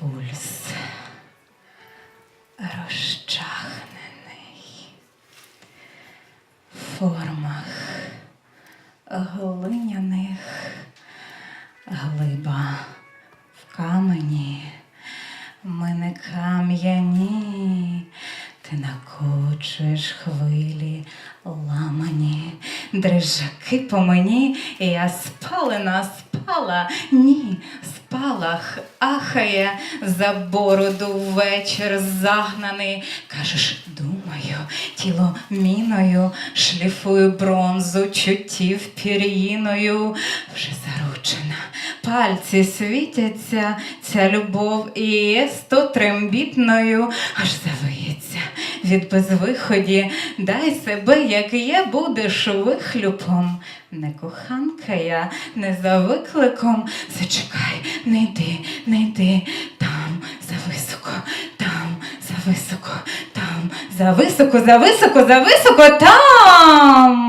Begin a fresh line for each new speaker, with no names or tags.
пульс розчахнений в формах глиняних глиба в камені. Ми не кам'яні, ти накочуєш хвилі ламані, дрижаки по мені, і я спалена, спала, ні, спалах ахає за бороду вечір загнаний. Кажеш, думаю, тіло міною, шліфую бронзу, чуттів пір'їною, вже заручена. Пальці світяться, ця любов і є сто трембітною, аж завиється від безвиході. Дай себе, як є, будеш вихлюпом. Не коханка я, не за викликом. Зачекай, не йди, не йди, там зависоко, там зависоко, там зависоко, зависоко, зависоко, там.